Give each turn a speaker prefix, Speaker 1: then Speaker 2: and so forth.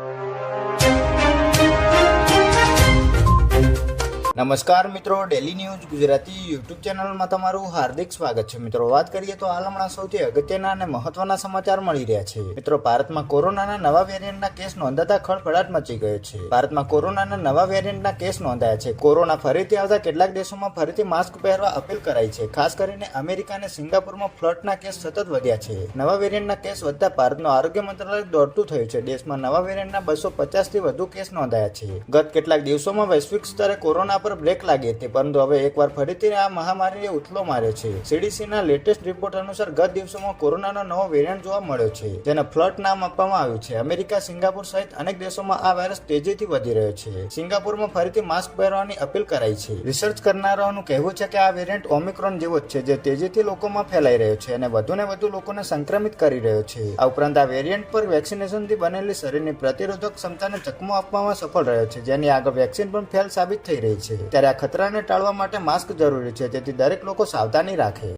Speaker 1: you. નમસ્કાર મિત્રો daily news Gujarati YouTube ચેનલમાં તમારું હાર્દિક સ્વાગત છે. મિત્રો, વાત કરીએ તો હાલ હમણાં સૌથી અગત્યના અને મહત્વના સમાચાર મળી રહ્યા છે. મિત્રો, ભારતમાં કોરોનાના નવા વેરિયન્ટના કેસ નોંધાતા ખળભળાટ મચી ગયો છે. ભારતમાં કોરોનાના નવા વેરિયન્ટના કેસ નોંધાયા છે. કોરોના ફરીથી આવતા કેટલાક દેશોમાં ફરીથી માસ્ક પહેરવા અપીલ કરાઈ છે. ખાસ કરીને અમેરિકા અને સિંગાપુરમાં ફ્લટના કેસ સતત વધ્યા છે. નવા વેરિયન્ટના કેસ વધતા ભારતનું આરોગ્ય મંત્રાલય દોડતું થયું છે. દેશમાં નવા વેરિયન્ટના બસો પચાસથી વધુ કેસ નોંધાયા છે. ગત કેટલાક દિવસોમાં વૈશ્વિક સ્તરે કોરોના પર બ્રેક લાગી હતી, પરંતુ હવે એકવાર ફરીથી આ મહામારીએ ઉથલો માર્યો છે. સીડીસીના લેટેસ્ટ રિપોર્ટ અનુસાર ગત દિવસોમાં કોરોનાનો નવો વેરિયન્ટ જોવા મળ્યો છે, જેને ફ્લટ નામ આપવામાં આવ્યું છે. અમેરિકા, સિંગાપુર સહિત અનેક દેશોમાં આ વાયરસ તેજીથી વધી રહ્યો છે. સિંગાપુરમાં ફરીથી માસ્ક પહેરવાની અપીલ કરાઈ છે. રિસર્ચ કરનારાઓનું કહેવું છે કે આ વેરિયન્ટ ઓમિક્રોન જેવો જ છે, જે તેજીથી લોકોમાં ફેલાઈ રહ્યો છે અને વધુને વધુ લોકોને સંક્રમિત કરી રહ્યો છે. આ ઉપરાંત આ વેરિયન્ટ પર વેક્સિનેશનથી બનેલી શરીરની પ્રતિરોધક ક્ષમતાને ચકમો આપવામાં સફળ રહ્યો છે, જેની આગળ વેક્સિન પણ ફેલ સાબિત થઈ રહી છે. ત્યારે આ ખતરાને ટાળવા માટે માસ્ક જરૂરી છે જેથી દરેક લોકો સાવધાની રાખે.